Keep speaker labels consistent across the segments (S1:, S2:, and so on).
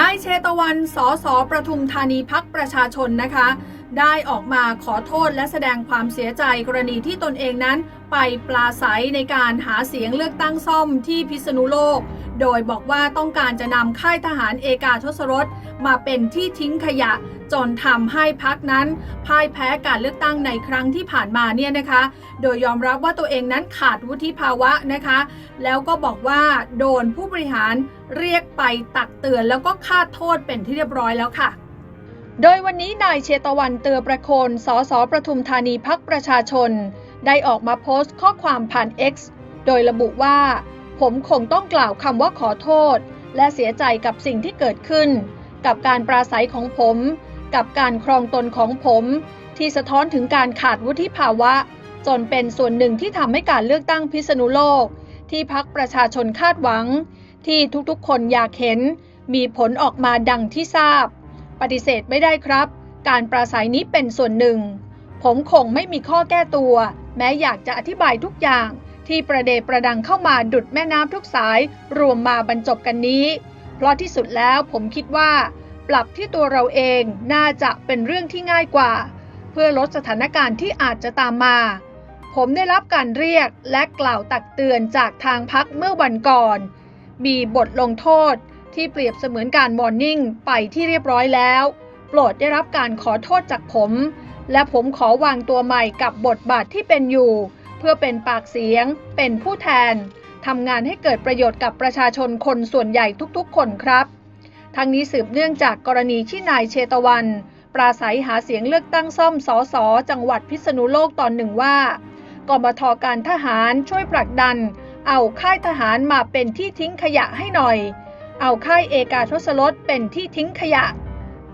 S1: นายเชตวัน สส ประทุมธานีพักประชาชนนะคะ ได้ออกมาขอโทษและแสดงความเสียใจกรณีที่ตนเองนั้น ไปปลาใสในการหาเสียงเลือกตั้งซ่อมที่พิษณุโลก โดยบอกว่าต้องการจะนำค่ายทหารเอกาทศรสมาเป็นที่ทิ้งขยะจนทำให้พักนั้นพ่ายแพ้การเลือกตั้งในครั้งที่ผ่านมาเนี่ยนะคะ โดยยอมรับว่าตัวเองนั้นขาดวุฒิภาวะนะคะ แล้วก็บอกว่าโดนผู้บริหารเรียกไปตักเตือนแล้วก็คาดโทษเป็นที่เรียบร้อยแล้วค่ะ โดยวันนี้นายเชตวันเตือประโคน สสประทุมธานีพักประชาชน ได้ออกมาโพสต์ข้อความผ่าน X โดยระบุว่า ผมคงต้องกล่าวคำว่าขอโทษ และเสียใจกับสิ่งที่เกิดขึ้น กับการปราศัยของผม กับการครองตนของผม ที่สะท้อนถึงการขาดวุฒิภาวะ จนเป็นส่วนหนึ่งที่ทำให้การเลือกตั้งพิษณุโลก ที่พักประชาชนคาดหวัง ที่ทุกๆคนอยากเห็น มีผลออกมาดังที่ทราบ ปฏิเสธไม่ได้ครับ การปราศัยนี้เป็นส่วนหนึ่ง ผมคงไม่มีข้อแก้ตัว แม้อยากจะอธิบายทุกอย่าง ที่ประเดประดังเข้ามาดุดแม่น้ำทุกสาย รวมมาบรรจบกันนี้ เพราะที่สุดแล้วผมคิดว่า ปรับที่ตัวเราเองน่าจะเป็นเรื่องที่ง่ายกว่า เพื่อลดสถานการณ์ที่อาจจะตามมา ผมได้รับการเรียกและกล่าวตักเตือนจากทางพักเมื่อวันก่อน มีบทลงโทษ ที่เปรียบเสมือนการวอร์นิ่งไปที่เรียบร้อยแล้ว โปรดได้รับการขอโทษจากผม และผมขอวางตัวใหม่กับบทบาทที่เป็นอยู่ เพื่อเป็นปากเสียง เป็นผู้แทนทำงานให้เกิดประโยชน์กับประชาชนคนส่วนใหญ่ทุกๆ คนครับทั้งนี้สืบเนื่องจากกรณีที่นายเชตวัน ปราศัยหาเสียงเลือกตั้งซ่อมสอสอจังหวัดพิษณุโลกตอนหนึ่งว่ากมทการทหารช่วยผลักดัน เอาค่ายทหารมาเป็นที่ทิ้งขยะให้หน่อย เอาค่ายเอกาทศรสเป็นที่ทิ้งขยะ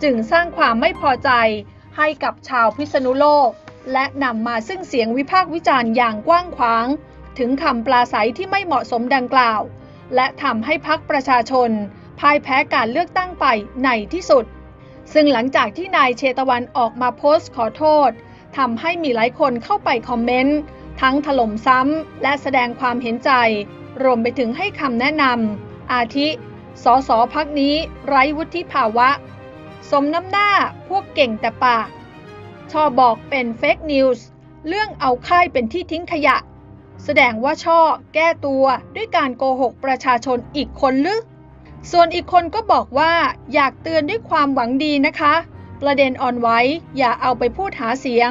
S1: จึงสร้างความไม่พอใจให้กับชาวพิษณุโลก และนำมาซึ่งเสียงวิพากษ์วิจารณ์อย่างกว้างขวาง ถึงคำปราศัยที่ไม่เหมาะสมดังกล่าว และทำให้พักประชาชนพ่ายแพ้การเลือกตั้งไปในที่สุด ซึ่งหลังจากที่นายเชตวันออกมาโพสต์ขอโทษทำให้มีหลายคนเข้าไปคอมเมนต์ ทั้งถล่มซ้ำและแสดงความเห็นใจ รวมไปถึงให้คำแนะนำอาทิ สอสอพักนี้ไร้วุฒิภาวะ สมน้ำหน้าพวกเก่งแต่ปาก ชอบบอกเป็นเฟกนิวส์เรื่องเอาค่ายเป็นที่ทิ้งขยะ แสดงว่าช่อแก้ตัวด้วยการโกหกประชาชนอีกคนหรือส่วนอีกคนก็บอกว่าอยากเตือนด้วยความหวังดีนะคะ ประเด็นอ่อนไว้อย่าเอาไปพูดหาเสียง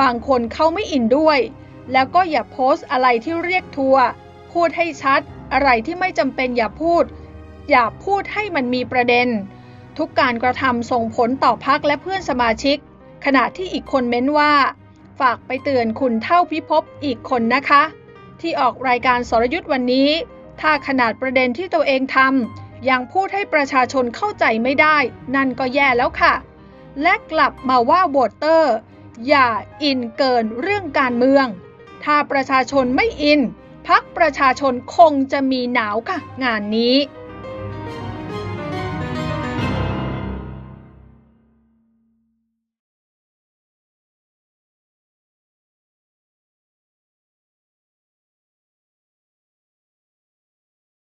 S1: บางคนเขาไม่อินด้วย แล้วก็อย่าโพสต์อะไรที่เรียกทัวร์พูดให้ชัด อะไรที่ไม่จำเป็นอย่าพูด อย่าพูดให้มันมีประเด็น ทุกการกระทำส่งผลต่อพักและเพื่อนสมาชิก ขณะที่อีกคนเม้นว่า ฝากไปเตือนคุณเท่าพิภพอีกคนนะคะ ที่ออกรายการสรยุทธ์วันนี้ ถ้าขนาดประเด็นที่ตัวเองทำยังพูดให้ประชาชนเข้าใจไม่ได้ นั่นก็แย่แล้วค่ะ และกลับมาว่าโหวตเตอร์ อย่าอินเกินเรื่องการเมือง ถ้าประชาชนไม่อินพักประชาชนคงจะมีหนาวค่ะ งานนี้